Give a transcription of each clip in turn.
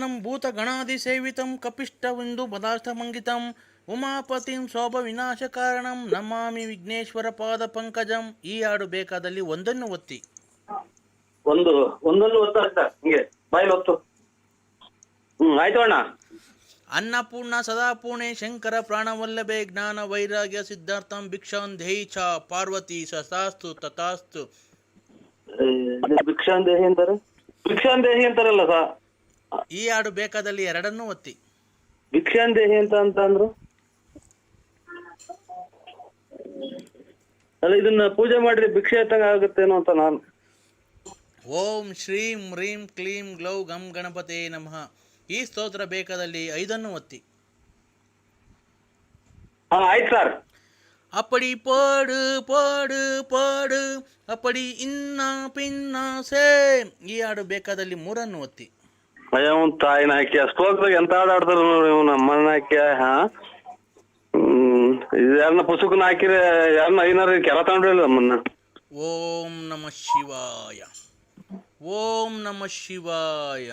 ನಂ ಭೂತ ಗಣಾದಿ ಸೇವಿತಂ ಕಪಿಷ್ಟವೆಂದು ಪದಾರ್ಥಮಂಗಿತಂ ಉಮಾಪತಿಂ ಸೋಭ ವಿನಾಶ ಕಾರಣಂ ನಮಾಮಿ ವಿಘ್ನೇಶ್ವರ ಪಾದ ಪಂಕಜಂ ಈ ಹಾಡು ಬೇಕಾದಲ್ಲಿ ಒಂದನ್ನು ಒತ್ತಿ. ಒಂದು ಒಂದೊಂದು ಒತ್ತು ಹಿಂಗೆ ಒತ್ತು. ಹ್ಮ್ ಆಯ್ತು ಅಣ್ಣ. ಅನ್ನಪೂರ್ಣ ಸದಾಪೂರ್ಣೆ ಶಂಕರ ಪ್ರಾಣವಲ್ಲಭೆ ಜ್ಞಾನ ವೈರಾಗ್ಯ ಸಿದ್ಧಾರ್ಥಂ ಭಿಕ್ಷಾನ್ ದೇಹಿ ಚ ಪಾರ್ವತಿ ಸತಾಸ್ತು ತಥಾಸ್ತು. ಏ, ಇದು ಭಿಕ್ಷಾನ್ ದೇಹಿ ಅಂತಾರೆ? ಭಿಕ್ಷಾನ್ ದೇಹಿ ಅಂತಾರಲ್ಲ ಸಾ ಈ ಹಾಡು ಬೇಕಾದಲ್ಲಿ ಎರಡನ್ನೂ ಒತ್ತಿ ಭಿಕ್ಷಾನ್ ದೇಹಿ ಅಂತ ಅಂತ ಅಂದ್ರು ಅಲ್ಲ ಇದನ್ನ ಪೂಜೆ ಮಾಡಿದ್ರೆ ಭಿಕ್ಷೆ ಎತ್ತಂಗ ಆಗುತ್ತೇನೋ ಅಂತ ನಾನು ಓಂ ಶ್ರೀಂ ಹ್ರೀಂ ಕ್ಲೀಂ ಗ್ಲೌ ಗಂ ಗಣಪತೆ ನಮಃ ಈ ಸ್ತೋತ್ರ ಬೇಕಾದಲ್ಲಿ ಐದನ್ನು ಒತ್ತಿ ಹಾ ಆಯ್ತು ಸರ್ அப்படி பாடு ಪಾಡು ಪಾಡು ಅಪ್ಪಡಿ ಇನ್ನ ಪಿನ್ನ ಸೇ ಈ ಹಾಡು ಬೇಕಾದಲ್ಲಿ ಮೂರನ್ನು ಒತ್ತಿ ಅಯ್ಯ ಅವ್ನ್ ತಾಯಿನ ಹಾಕಿ ಅಷ್ಟೋಗ್ದಾಗ ಎಂತ ಆಡಾಡ್ತಾರ ನೋಡ್ರಿ ನೋಡಿ ನಮ್ಮ ಅಮ್ಮನ ಹಾಕಿ ಹಾ ಹ್ಮ್. ಯಾರನ್ನ ಪುಸ್ತಕನ ಹಾಕಿರ ಯಾರನ್ನ ಐನಾರ ಕೆರ ತಗೊಂಡಿಲ್ಲ ನಮ್ಮನ್ನ. ಓಂ ನಮ ಶಿವಾಯ. ಓಂ ನಮ ಶಿವಾಯ.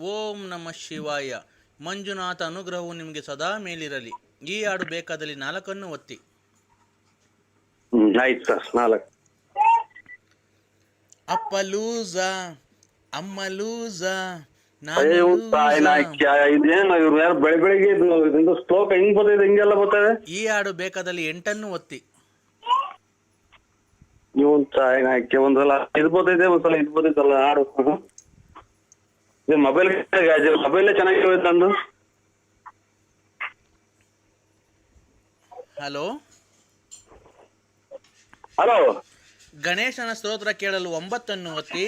ಓಂ ನಮ ಶಿವಾಯ. ಮಂಜುನಾಥ ಅನುಗ್ರಹವು ನಿಮಗೆ ಸದಾ ಮೇಲಿರಲಿ. ಈ ಹಾಡು ಬೇಕಾದಲ್ಲಿ ನಾಲ್ಕನ್ನು ಒತ್ತಿ. ಹ್ಮ್ ಆಯ್ತು ಸರ್. ನಾಲ್ಕು. ಅಪ್ಪ ಲೂಸ ಅಮ್ಮ ಲೂಸ ಅಯ್ಯೋ ತಾಯಿನ ಆಯ್ಕೆ ಇದೇನು ಇವ್ರು ಯಾರು ಬೆಳಿ ಬೆಳಿಗ್ಗೆ ಇದು ಇದೊಂದು ಶ್ಲೋಕ ಹಿಂಗ್ ಬರ್ತದೆ ಹಿಂಗೆಲ್ಲ ಬರ್ತದೆ? ಈ ಹಾಡು ಬೇಕಾದಲ್ಲಿ ಎಂಟನ್ನು ಒತ್ತಿ. ನೀವು ತಾಯಿನ ಆಯ್ಕೆ ಒಂದ್ಸಲ ಇದು ಬರ್ತೈತೆ ಒಂದ್ಸಲ ಇದು ಬರ್ತೈತಲ್ಲ ಹಾಡು. ಹ್ಮ್. ಇದು ಮೊಬೈಲ್ ಮೊಬೈಲ್ ಚೆನ್ನಾಗಿ ನಂದು ಹಲೋ? ಹಲೋ? ಗಣೇಶನ ಸ್ತೋತ್ರ ಕೇಳಲು ಒಂಬತ್ತನ್ನು ಒತ್ತಿ.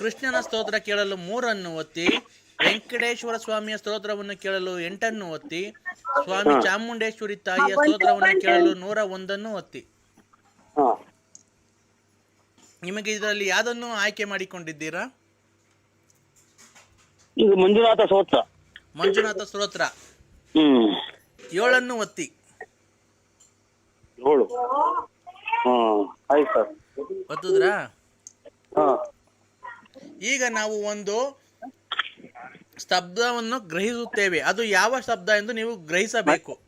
ಕೃಷ್ಣನ ಸ್ತೋತ್ರ ಕೇಳಲು ಮೂರನ್ನು ಒತ್ತಿ ವೆಂಕಟೇಶ್ವರ ಸ್ವಾಮಿಯ ಸ್ತೋತ್ರವನ್ನು ಕೇಳಲು ಎಂಟನ್ನು ಒತ್ತಿ ಸ್ವಾಮಿ ಚಾಮುಂಡೇಶ್ವರಿ ತಾಯಿಯ ಸ್ತೋತ್ರವನ್ನು ಕೇಳಲು ನೂರ ಒಂದನ್ನು ಒತ್ತಿ. ನಿಮಗೆ ಇದರಲ್ಲಿ ಯಾವುದನ್ನು ಆಯ್ಕೆ ಮಾಡಿಕೊಂಡಿದ್ದೀರಾ? ಇದು ಮಂಜುನಾಥ ಸ್ತೋತ್ರ. ಮಂಜುನಾಥ ಸ್ತೋತ್ರ. ಏಳನ್ನು ಒತ್ತಿ. ಏಳು. ಹ್ಮ್ ಆಯ್ತು ಸರ್. ಒತ್ತಿದ್ರಾ? ಹಾ. ಈಗ ನಾವು ಒಂದು ಸ್ತಬ್ಧವನ್ನು ಗ್ರಹಿಸುತ್ತೇವೆ. ಅದು ಯಾವ ಶಬ್ದ ಎಂದು ನೀವು ಗ್ರಹಿಸಬೇಕು.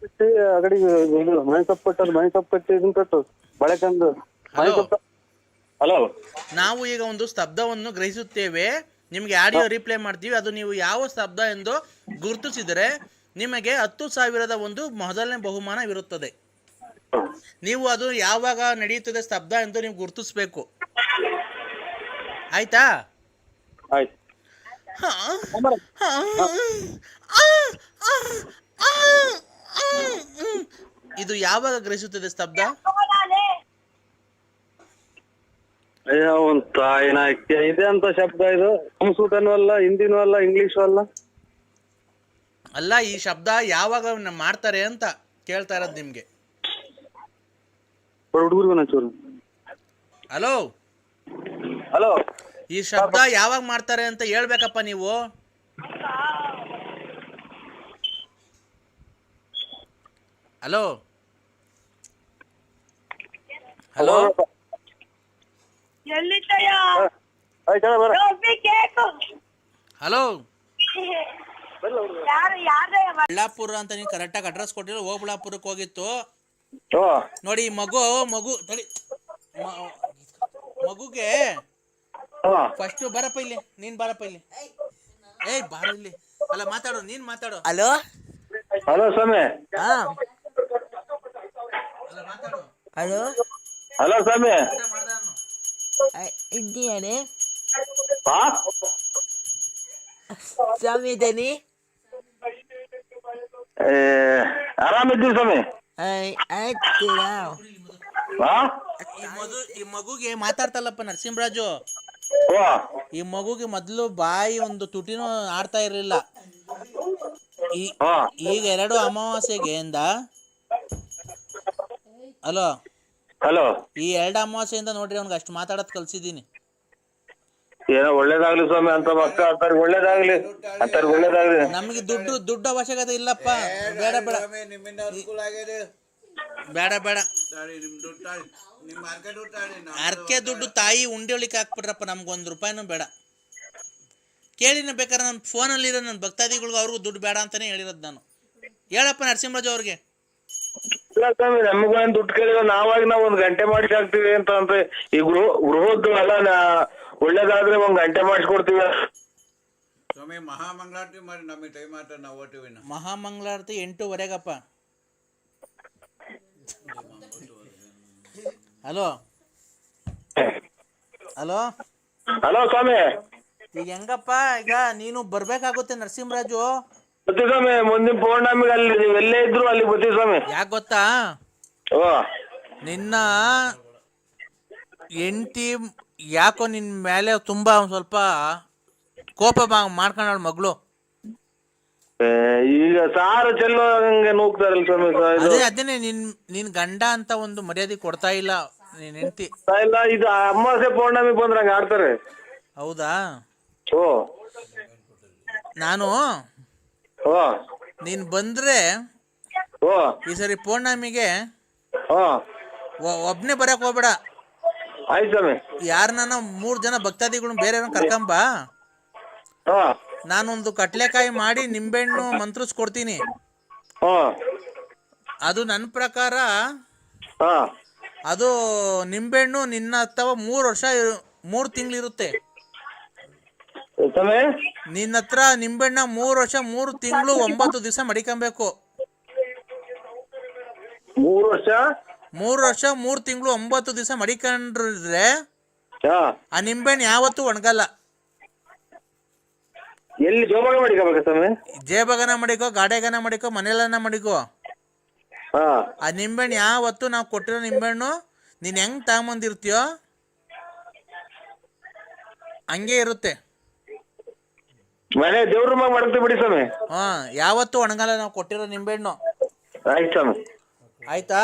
ಹಲೋ. ನಾವು ಈಗ ಒಂದು ಸ್ತಬ್ಧವನ್ನು ಗ್ರಹಿಸುತ್ತೇವೆ. ನಿಮಗೆ ಆಡಿಯೋ ರಿಪ್ಲೈ ಮಾಡ್ತೀವಿ. ಅದು ನೀವು ಯಾವ ಶಬ್ದ ಎಂದು ಗುರುತಿಸಿದರೆ ನಿಮಗೆ ಹತ್ತು ಸಾವಿರದ ಒಂದು ಮೊದಲನೇ ಬಹುಮಾನವಿರುತ್ತದೆ. ನೀವು ಅದು ಯಾವಾಗ ನಡೆಯುತ್ತದೆ ಸ್ತಬ್ಧ ಎಂದು ನೀವು ಗುರುತಿಸ್ಬೇಕು. ಆಯ್ತಾ? ಆಯ್ತು. ಇದು ಯಾವಾಗ ಗ್ರಹಿಸುತ್ತದೆ ಸ್ತಬ್ಧ? ಅಯ್ಯೋ ಒಂದ್ ತಾಯಿನ ಇದೆ ಅಂತ ಶಬ್ದ ಇದು. ಸಂಸ್ಕೃತನೂ ಅಲ್ಲ ಹಿಂದಿನೂ ಅಲ್ಲ ಇಂಗ್ಲಿಷು ಅಲ್ಲ. ಅಲ್ಲ ಈ ಶಬ್ದ ಯಾವಾಗ ನ- ಮಾಡ್ತಾರೆ ಅಂತ ಕೇಳ್ತಾ ಇರೋದು ನಿಮ್ಗೆ. ಹುಡುಗರು ಚೂರು ಹಲೋ ಹಲೋ ಈ ಶಬ್ದ ಯಾವಾಗ ಮಾಡ್ತಾರೆ ಅಂತ ಹೇಳ್ಬೇಕಪ್ಪ ನೀವು? ಹಲೋ? ಹಲೋ? ಹಲೋ? ಬಳ್ಳಾಪುರ ಅಂತ ನೀವು ಕರೆಕ್ಟಾಗಿ ಅಡ್ರೆಸ್ ಕೊಟ್ಟಿರೋ ಓಬಳಾಪುರಕ್ಕೆ ಹೋಗಿತ್ತು. ನೋಡಿ ಮಗು ಮಗು ತಡಿ ಮಗುಗೆ ಫಸ್ಟ್ ಬರಪ್ಪ ಇಲ್ಲಿ ನೀನ್ ಬರಪ್ಪ ಇಲ್ಲಿ. ಏಯ್ ಬಾರ ಇಲ್ಲಿ. ಅಲ್ಲ ಮಾತಾಡು ನೀನ್ ಮಾತಾಡು. ಹಲೋ? ಹಲೋ ಸ್ವಾಮಿ. ಹಾ. ಹಲೋ? ಹಲೋ ಸ್ವಾಮಿ? ಇದ್ದೀಯಾನೆ ಸ್ವಾಮಿ ಇದ್ದೇನೆ. ಆರಾಮಿದ್ದೀನಿ ಆರಾಮಿದ್ದೀವಿ ಸ್ವಾಮಿ? ಆಯ್ತು ಈ ಮಗು ಈ ಮಗುಗೆ ಮಾತಾಡ್ತಲ್ಲಪ್ಪ ನರಸಿಂಹರಾಜು. ಈ ಮಗುಗೆ ಮೊದಲು ಬಾಯಿ ಒಂದು ತುಟಿನೂ ಆಡ್ತಾ ಇರಲಿಲ್ಲ. ಈ ಈಗ ಎರಡು ಅಮಾವಾಸ್ಯೆಗೆ ಇಂದ ಹಲೋ. ಹಲೋ. ಈ ಎರಡು ಅಮಾವಾಸ್ಯೆಯಿಂದ ನೋಡ್ರಿ ಅವ್ನಿಗೆ ಅಷ್ಟು ಮಾತಾಡೋದ್ ಕಲ್ಸಿದ್ದೀನಿ. ಏನೋ ಒಳ್ಳೇದಾಗ್ಲಿ ಸ್ವಾಮಿ ಅಂತ ಮಕ್ಕ ಅಂತಾರ. ಒಳ್ಳೇದಾಗ್ಲಿ. ಅಂತಾರ ಒಳ್ಳೇದಾಗ್ಲಿ. ನಮಗೆ ದುಡ್ಡು ದುಡ್ಡು ಅವಶ್ಯಕತೆ ಇಲ್ಲಪ್ಪ. ಬೇಡ ಬೇಡ. ಬೇಡ ಬೇಡ. ಅರ್ಕೆ ದುಡ್ಡು ತಾಯಿ ಉಂಡಿ ಹಾಕ್ಬಿಟ್ರಪ್ಪ ನಮ್ಗೊಂದು ನಮ್ಗೆ ಒಂದು ರೂಪಾಯಿನೂ ಬೇಡ. ಕೇಳಿನ ಬೇಕಾದ್ರೆ ನನ್ನ ಫೋನಲ್ಲಿರೋ ನನ್ನ ಭಕ್ತಾದಿಗಳಿಗೂ ಅವ್ರಿಗೂ ದುಡ್ಡು ಬೇಡ ಅಂತಾನೆ ಹೇಳಿರೋದು ನಾನು. ಹೇಳಪ್ಪ ನರಸಿಂಹರಾಜು ಅವ್ರಿಗೆ. ಇಲ್ಲ ಸ್ವಾಮಿ ನಮಗೂ ಏನ್ ದುಡ್ಡು ಕೇಳಿದ್ರೆ ನಾವಾಗಿ ನಾವು ಒಂದು ಗಂಟೆ ಮಾಡಿಸಾಕ್ತೀವಿ ಹಾಕ್ತಿವಿ ಅಂತ ಅಂತ ಈ ಗೃಹ ಗೃಹದ್ದು ಅಲ್ಲ ನಾ- ಒಳ್ಳೇದಾದ್ರೆ ಒಂದ್ ಗಂಟೆ ಮಾಡಿಸ್ಕೊಡ್ತೀವಿ. ಸ್ವಾಮಿ ಮಹಾಮಂಗಳಾರತಿ ಮಾಡಿ ನಮಗೆ ಟೈಮ್ ಆಟ ನಾವು ಓಟಿವಿ ಮಹಾಮಂಗಳಾರತಿ ಎಂಟೂವರೆಗಪ್ಪ. ಹಲೋ. ಹಲೋ. ಹಲೋ ಸ್ವಾಮಿ. ಈಗ ಹೆಂಗಪ್ಪ? ಈಗ ನೀನು ಬರ್ಬೇಕಾಗುತ್ತೆ ನರಸಿಂಹರಾಜು. ಬರ್ತೀವಿ ಸ್ವಾಮಿ ಮುಂದಿನ ಪೌರ್ಣಮಿಗೆ ಅಲ್ಲಿ ನೀವು ಎಲ್ಲೇ ಇದ್ರು ಅಲ್ಲಿ ಬರ್ತೀವಿ ಸ್ವಾಮಿ. ಯಾಕೆ ಗೊತ್ತಾ? ಓ. ನಿನ್ನ ಎಂಟಿ ಯಾಕೋ ನಿನ್ನ ಮೇಲೆ ತುಂಬಾ ಒಂದ್ ಸ್ವಲ್ಪ ಕೋಪ ಮಾಡ್ಕೊಂಡಾಳ ಮಗಳು. ಏ, ಈಗ ಸಾರು ಚೆಲ್ಲೋ ಹಂಗೆ ನೂಗ್ತಾರಲ್ಲ ಸ್ವಾಮಿ ಸ- ಇದು ಅದೇ ಅದೇನೆ ನಿನ್ ನಿನ್ ಗಂಡ ಅಂತ ಒಂದು ಮರ್ಯಾದೆ ಕೊಡ್ತಾ ಇಲ್ಲ ನೀನ್ ಹೆಂಡತಿ. ಇಲ್ಲ ಇದು ಅಮಾವಾಸ್ಯೆ ಪೌರ್ಣಮಿ ಬಂದ್ರೆ ಹಂಗ ಆಡ್ತಾರೆ. ಹೌದಾ? ಓ. ನಾನು ಓ. ನೀನ್ ಬಂದ್ರೆ ಓ. ಈ ಸರಿ ಪೌರ್ಣಮಿಗೆ ಓ ಒಬ್ನೇ ಬರಕ್ ಹೋಗ್ಬೇಡ. ಆಯ್ತು ಸ್ವಾಮಿ. ಯಾರನ್ನ ಮೂರ್ ಜನ ಭಕ್ತಾದಿಗಳು ಬೇರೆ ಕರ್ಕೊಂಬ. ಹಾ. ನಾನೊಂದು ಕಟ್ಲೆಕಾಯಿ ಮಾಡಿ ನಿಂಬೆಹಣ್ಣು ಮಂತ್ರಿಸ್ಕೊಡ್ತೀನಿ. ಅದು ನನ್ನ ಪ್ರಕಾರ ಅದು ನಿಂಬೆಹಣ್ಣು ನಿನ್ನ ಅಥವಾ ಮೂರು ವರ್ಷ ಮೂರು ತಿಂಗಳಿರುತ್ತೆ. ನಿನ್ನ ಹತ್ರ ನಿಂಬೆಹಣ್ಣ ಮೂರು ವರ್ಷ ಮೂರು ತಿಂಗಳು ಒಂಬತ್ತು ದಿವಸ ಮಡಿಕೊಬೇಕು. ಮೂರು ವರ್ಷ? ಮೂರು ವರ್ಷ ಮೂರು ತಿಂಗಳು ಒಂಬತ್ತು ದಿವಸ ಮಡಿಕೊಂಡ್ರೆ ಆ ನಿಂಬೆಹಣ್ಣು ಯಾವತ್ತೂ ಒಣಗಲ್ಲ. ಎಲ್ಲಿ ಜೋಬಾಗ ಮಾಡಿಕೋಬೇಕ ಸ್ವಾಮಿ? ಜೇಬಗನ ಮಡಿಕೋ ಗಾಡೆಗನ ಮಡಿಕೋ ಮನೆಲನ ಮಡಿಕೋ? ಹಾ. ಆ ನಿಂಬೆಹಣ್ಣು ಯಾವತ್ತು ನಾವು ಕೊಟ್ಟಿರೋ ನಿಂಬೆಹಣ್ಣು ನೀನು ಹೆಂಗ್ ತಗೊಂಬಂದಿರ್ತೀಯೋ ಹಂಗೆ ಇರುತ್ತೆ. ಮನೆ ದೇವ್ರ ಮಗ ಮಾಡ್ತೀವಿ ಬಿಡಿ ಸ್ವಾಮಿ. ಹಾ ಯಾವತ್ತು ಒಣಗಲ್ಲ ನಾವು ಕೊಟ್ಟಿರೋ ನಿಂಬೆಹಣ್ಣು. ಆಯ್ತು ಸ್ವಾಮಿ. ಆಯ್ತಾ?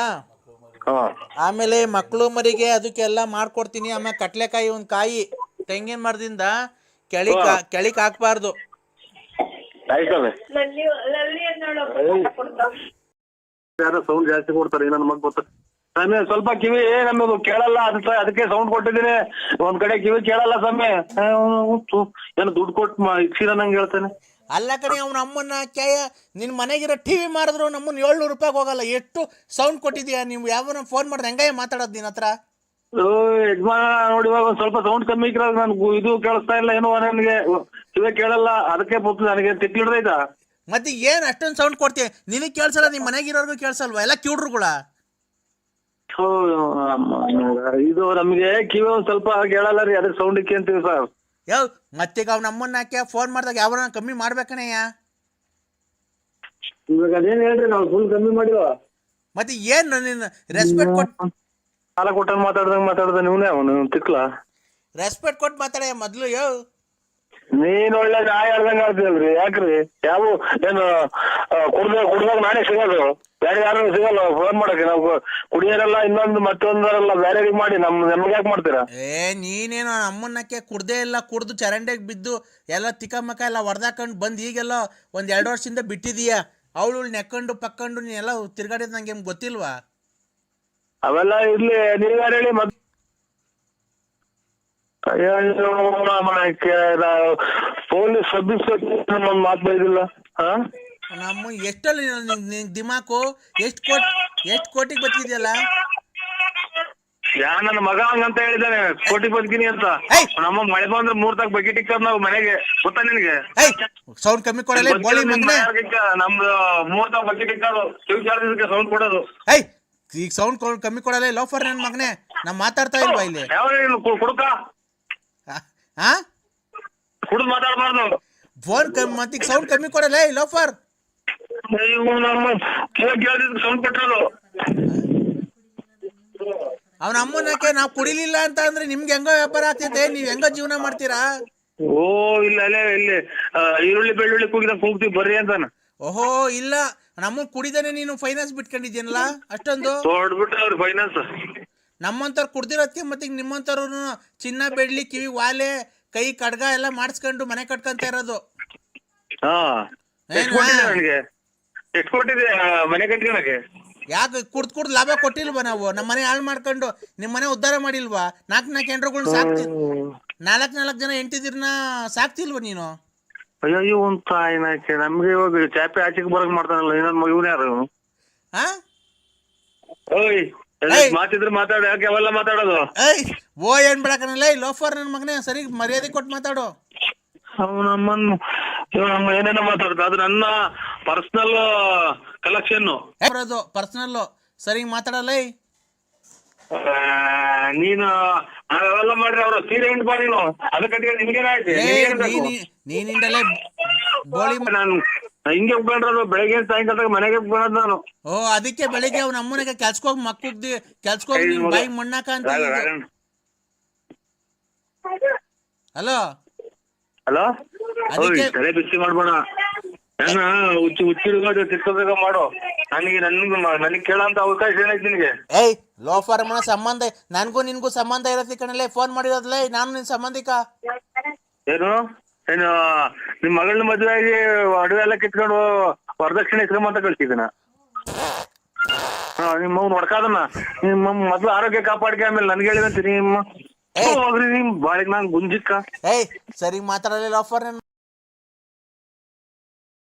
ಹಾ. ಆಮೇಲೆ ಮಕ್ಕಳು ಮರಿಗೆ ಅದಕ್ಕೆಲ್ಲ ಮಾಡ್ಕೊಡ್ತೀನಿ. ಆಮೇಲೆ ಕಟ್ಲೆಕಾಯಿ ಒಂದು ಕಾಯಿ. ತೆಂಗಿನ ಮರದಿಂದ ಕೆಳಿಕ್ ಕೆಳಿಕ್ ಹಾಕ್ಬಾರ್ದು ಯಾರೋ ಸೌಂಡ್ ಜಾಸ್ತಿ ಕೊಡ್ತಾರೆ ನನ್ನ ಮಗ್ ಗೊತ್ತ? ಸ್ವಾಮಿ ಸ್ವಲ್ಪ ಕಿವಿ ನಮ್ಮದು ಕೇಳಲ್ಲ ಅದಕ್ಕೆ ಅದಕ್ಕೆ ಸೌಂಡ್ ಕೊಟ್ಟಿದ್ದೀನಿ. ಒಂದ್ ಕಡೆ ಕಿವಿ ಕೇಳಲ್ಲ ಸ್ವಾಮಿ. ಆ, ಥು, ಏನು ದುಡ್ಡು ಕೊಟ್ಟು ಇಕ್ಸಿರ ನಂಗೆ ಹೇಳ್ತಾನೆ. ಅಲ್ಲ ಕಡೆ ಅವ್ನ ಅಮ್ಮನ್ನ ಕ್ಯಾಯ ನಿನ್ನ ಮನೆಗಿರೋ ಟಿವಿ ಮಾರಿದ್ರು ನಮ್ಮನ್ನ ಏಳ್ನೂರು ರೂಪಾಯಿಗೆ ಹೋಗಲ್ಲ ಎಷ್ಟು ಸೌಂಡ್ ಕೊಟ್ಟಿದ್ಯಾ ನೀವು ಯಾವನ ಫೋನ್ ಮಾಡಿದ್ರೆ ಹೆಂಗಾಯ ಮಾತಾಡೋದ್ ನಿನ್ನ ಹತ್ರ? ಯಜಮಾನ ನೋಡಿ ಇವಾಗ ಒಂದ್ ಸ್ವಲ್ಪ ಸೌಂಡ್ ಕಮ್ಮಿ ಇಕ್ರ ನನ್ಗೆ ಇದು ಕೇಳಿಸ್ತಾ ಇಲ್ಲ ಏನೋ ನನಗೆ ಕಿವಿ ಕೇಳಲ್ಲ ಅದಕ್ಕೆ ಬಂತು ನನಗೆ ತಿಳಿದ್ರೈತ ಮತ್ತೆ ಏನ್ ಅಷ್ಟೊಂದು ಸೌಂಡ್ ಕೊಡ್ತೀಯ? ನಿನಗೆ ಕೇಳಿಸಲ್ಲ ನಿಮ್ಮ ಮನೆಗಿರೋರ್ಗೂ ಕೇಳಿಸಲ್ವಾ? ಎಲ್ಲ ಕ್ಯೂಡ್ರು ಕೂಡ ಇದು ನಮ್ಗೆ ಕಿವಿ ಒಂದ್ ಸ್ವಲ್ಪ ಕೇಳಲ್ಲ ರೀ ಅದಕ್ಕೆ ಸೌಂಡ್ ಇಕ್ಕಿ ಅಂತೀವಿ ಸರ್ ಯಾವ ಮತ್ತೀಗ ಅವ್ ನಮ್ಮನ್ನ ಹಾಕಿ ಫೋನ್ ಮಾಡಿದಾಗ ಯಾವ ಕಮ್ಮಿ ಮಾಡ್ಬೇಕಣಯ್ಯ. ಇವಾಗ ಅದೇನ್ ಹೇಳ್ರಿ ನಾವು ಫುಲ್ ಕಮ್ಮಿ ಮಾಡಿವ ಮತ್ತೆ ಏನ್ ನಿನ್ನ ರೆಸ್ಪೆಕ್ಟ್ ಕೊಟ್ಟು ಸಾಲ ಕೊಟ್ಟನ್ ಮಾತಾಡ್ದಂಗ್ ಮಾತಾಡ್ದ ನೀವ್ನೇ ಅವನು ತಿಕ್ಲ ರೆಸ್ಪೆಕ್ಟ್ ಕೊಟ್ಟು ಮಾತಾಡ ಮೊದ್ಲು ಯೋ. ನೀನ್ ಒಳ್ಳೆ ನಾ ಹೇಳ್ದಂಗ ಆಡ್ತೀಯಲ್ರಿ ಯಾಕ್ರಿ? ಯಾವ ಏನು ಕುಡ್ದ ಕುಡ್ದಾಗ ನಾನೇ ಸಿಗೋದು. ಬೇರೆ ಯಾರು ಸಿಗಲ್ಲ ಫೋನ್ ಮಾಡಕ್ಕೆ. ನಾವು ಕುಡಿಯೋರೆಲ್ಲ ಇನ್ನೊಂದು ಮತ್ತೊಂದರೆಲ್ಲ ಬೇರೆ ಮಾಡಿ ನಮ್ ನಮ್ಗೆ ಯಾಕೆ ಮಾಡ್ತೀರಾ? ಏ ನೀನೇನು ಅಮ್ಮನಕ್ಕೆ ಕುಡ್ದೇ ಇಲ್ಲ ಕುಡ್ದು ಚರಂಡಿಗೆ ಬಿದ್ದು ಎಲ್ಲ ತಿಕ್ಕಮಕ್ಕ ಎಲ್ಲ ಹೊಡೆದಾಕೊಂಡು ಬಂದು ಈಗೆಲ್ಲ ಒಂದ್ ಎರಡು ವರ್ಷದಿಂದ ಬಿಟ್ಟಿದೀಯ. ಅವಳು ನೆಕ್ಕೊಂಡು ಪಕ್ಕೊಂಡು ನೀನೆಲ್ಲ ತಿರ್ಗಾಡಿದ್ ನಂಗೆ ಗೊತ್ತಿಲ್ವಾ? ಅವೆಲ್ಲ ಇರ್ಲಿ ನೀವ್ ಯಾರು ಹೇಳಿ ಮತ್ ಪೊಲೀಸ್ ಸಬ್ ಇನ್ಸ್ಪೆಕ್ಟರ್ ಒಂದ್ ಮಾತು ಬೈದಿಲ್ಲ ಹಾ ನಮ್ಮ ಎಷ್ಟಲ್ಲಿ ನಿನ್ ದಿಮಾಕು ಎಷ್ಟು ಕೋಟಿ ಎಷ್ಟು ಕೋಟಿಗೆ ಬತ್ತಿದೆಯಲ್ಲ ಯಾ ನನ್ನ ಮಗ ಹಂಗಂತ ಹೇಳಿದಾನೆ ಕೋಟಿ ಬದುಕಿನಿ ಅಂತ. ಏಯ್! ನಮ್ಮ ಮಳೆ ಬಂದ್ರೆ ಮೂರ್ ತಾಕ್ ಬಕೆಟ್ ಇಕ್ಕದ್ ನಾವು ಮನೆಗೆ ಗೊತ್ತಾ ನಿನ್ಗೆ? ಏಯ್! ಸೌಂಡ್ ಕಮ್ಮಿ ಕೊಡಲ್ಲ ಬೋಳಿ ಮಗನೇ ನಮ್ದು ಮೂರ್ ತಾಕ್ ಬಕೆಟ್ ಇಕ್ಕದು ಚಾರ್ಜ್ ಸೌಂಡ್ ಕೊಡೋದು. ಏಯ್! ಈಗ ಸೌಂಡ್ ಕಮ್ಮಿ ಕೊಡಲ್ಲ ಲೋಫರ್ ನನ್ನ ಮಗನೇ ನಾ ಮಾತಾಡ್ತಾ ಇಲ್ವಾ ಇಲ್ಲಿ? ಹಾ ಫೋನ್ ಕಮ್ಮಿ ಈಗ ಸೌಂಡ್ ಕಮ್ಮಿ ಕೊಡಲ್ಲ ಸೌಂಡ್ ಕೊಟ್ಟರು ಅವನ ಅಮ್ಮನಕ್ಕೆ ನಾವು ಕುಡಿಲಿಲ್ಲ ಅಂತ ಅಂದ್ರೆ ನಿಮ್ಗೆ ಹೆಂಗೋ ವ್ಯಾಪಾರ ಆಗ್ತೈತೆ ನೀವ್ ಹೆಂಗೋ ಜೀವನ ಮಾಡ್ತೀರಾ? ಓ ಇಲ್ಲ ಅಲ್ಲೇ ಇಲ್ಲಿ ಈರುಳ್ಳಿ ಬೆಳ್ಳುಳ್ಳಿ ಕೂಗಿದ ಕೂಗ್ತೀವಿ ಬರ್ರಿ ಅಂತಾನ. ಓಹೋ ಇಲ್ಲ. ನಮ್ಮ ಕುಡಿದೇನೆ ನೀನು ಫೈನಾನ್ಸ್ ಬಿಟ್ಕೊಂಡಿದ್ಯನಲ್ಲ ಅಷ್ಟೊಂದು? ಅವ್ರ ಫೈನಾನ್ಸ್ ನಮ್ಮಂತವ್ರು ಕುಡ್ದಿರತ್ತೆ ಮತ್ತೆ ನಿಮ್ಮಂತವ್ರು ಚಿನ್ನ ಬೆಳ್ಳಿ ಕಿವಿ ವಾಲೆ ಕೈ ಕಡ್ಗ ಎಲ್ಲ ಮಾಡಿಸ್ಕೊಂಡು ಮನೆ ಕಟ್ಕಂತ ಇರೋದು. ಯಾಕೆ ಕುಡ್ದು ಕುಡ್ದು ಲಾಭ ಕೊಟ್ಟಿಲ್ವಾ ನಾವು? ನಮ್ಮ ಮನೆ ಹಾಳು ಮಾಡ್ಕೊಂಡು ನಿಮ್ಮ ಮನೆ ಉದ್ಧಾರ ಮಾಡಿಲ್ವಾ? ನಾಲ್ಕು ನಾಲ್ಕು ಎಂಟ್ರುಗಳ್ನ ಸಾಕ್ತಿ ನಾಲ್ಕು ನಾಲ್ಕು ಜನ ಎಂಟಿದಿರ್ನ ಸಾಕ್ತಿಲ್ವ ನೀನು? ಅಯ್ಯೋ ಇವನ್ ತಾಯಿನಾಕೆ ನಮ್ಗೆ ಇವಾಗ ಚಾಪೆ ಆಚೆಗೆ ಬರಕ್ ಮಾಡ್ತಾನಲ್ಲ ಇನ್ನೊಂದ್ ಇವನ್ ಯಾರು? ಇವನು ಹಾ? ಓಯ್ ಏಯ್. ಮಾತಿದ್ರೆ ಮಾತಾಡ ಯಾಕೆ ಅವೆಲ್ಲ ಮಾತಾಡೋದು? ಏಯ್ ಓ ಏನ್ ಬಿಡಕನಲ್ಲ ಲೋಫರ್ ನನ್ನ ಮಗನೇ ಸರಿ ಮರ್ಯಾದೆ ಕೊಟ್ಟು ಮಾತಾಡು. ಅವನಮ್ಮನ್ ನಮ್ಮ ಏನೇನೋ ಮಾತಾಡ್ತ ಅದು ನನ್ನ ಪರ್ಸನಲ್ ಕಲೆಕ್ಷನ್ ಏ, ಬರೋದು? ಪರ್ಸನಲ್ಲು ಸರಿ ಮಾತಾಡಲ್ಲ ಏಯ್. ನೀನು ಅವೆಲ್ಲ ಮಾಡ್ರಿ ಅವ್ರ ಸೀರೆ ಹಿಂಡ್ ಬಾ ಅದಕ್ಕೆ ನಿಮ್ಗೇನಾಯ್ತು? ಏಯ್ ನೀನಿ ನೀನಿಂದಲೇ ಬೋಳಿ ಮ- ನಾನು ಹಿಂಗೆ ಉಳ್ಕೊಂಡ್ರದು ಬೆಳಗ್ಗೆ ಸಾಯಂಕಾಲ ಮನೆಗೆ ಉಳ್ಕೊಂಡ್ ನಾನು. ಓ ಅದಕ್ಕೆ ಬೆಳಿಗ್ಗೆ ಅವ್ನ ಅಮ್ಮನಿಗೆ ಕೆಲ್ಸಕೋಗಿ ಮಕ್ಕಳ್ದಿ ಕೆಲ್ಸಕೋಗಿ ಏಯ್ ನಿನ್ ಮಗ. ಬಾಯಿಗೆ ಮಣ್ಣಾಕ ಅಂತ ರಾಗ- ಹಲೋ? ಹಲೋ? ಅದಕ್ಕೆ- ಓಯ್ ತಲೆ ಬಿಸಿ ಮಾಡ್ಬೇಡ. ನನ್ನ ಹುಚ್ಚು ಹುಚ್ಚಿಡ್ಕೊಂಡು ತಿಕ್ಕೋಬೇಕ ಮಾಡು. ನನಗೆ ನನ್ಗೆ ನನಗೆ ಕೇಳಂತ ಅವಕಾಶ ಏನೈತಿ ನಿನಗೆ? ಏಯ್ ಲೋಫರ್ ಮನ ಸಂಬಂಧ ನನಗೂ ನಿನ್ಗೂ ಸಂಬಂಧ ಇರತ್ತೆ ಕಣಲೇ ಫೋನ್ ಮಾಡಿರೋದ್ಲೇ ನಾನು ನಿನ್ ಸಂಬಂಧಿಕ? ಏನು? ಏನು ನಿಮ್ ಮಗಳ ಮದ್ವೆ ಆಗಿ ಅಡುಗೆ ಎಲ್ಲ ಕಿತ್ಕೊಂಡು ವರದಕ್ಷಿಣೆ ಇಸ್ಕೊಂಬಂತ ಕಳ್ಸಿದ್ದೀನ ಹಾ ನಿಮ್ಮ ಹೊಡ್ಕಾದನ? ನಿಮ್ಮ ಮೊದ್ಲು ಆರೋಗ್ಯ ಕಾಪಾಡ್ಕೆ ಆಮೇಲೆ ನನ್ಗೆ ಹೇಳಿದಂತೆ ನಿಮ್ಮ. ಹೋಗ್ರಿ ನಿಮ್ ಬಾಳಿಗೆ ನಾನ್ ಗುಂಜಿಕ್ಕ. ಏಯ್ ಸರಿ ಮಾತಾಡಲಿಲ್ಲ ಆಫರ್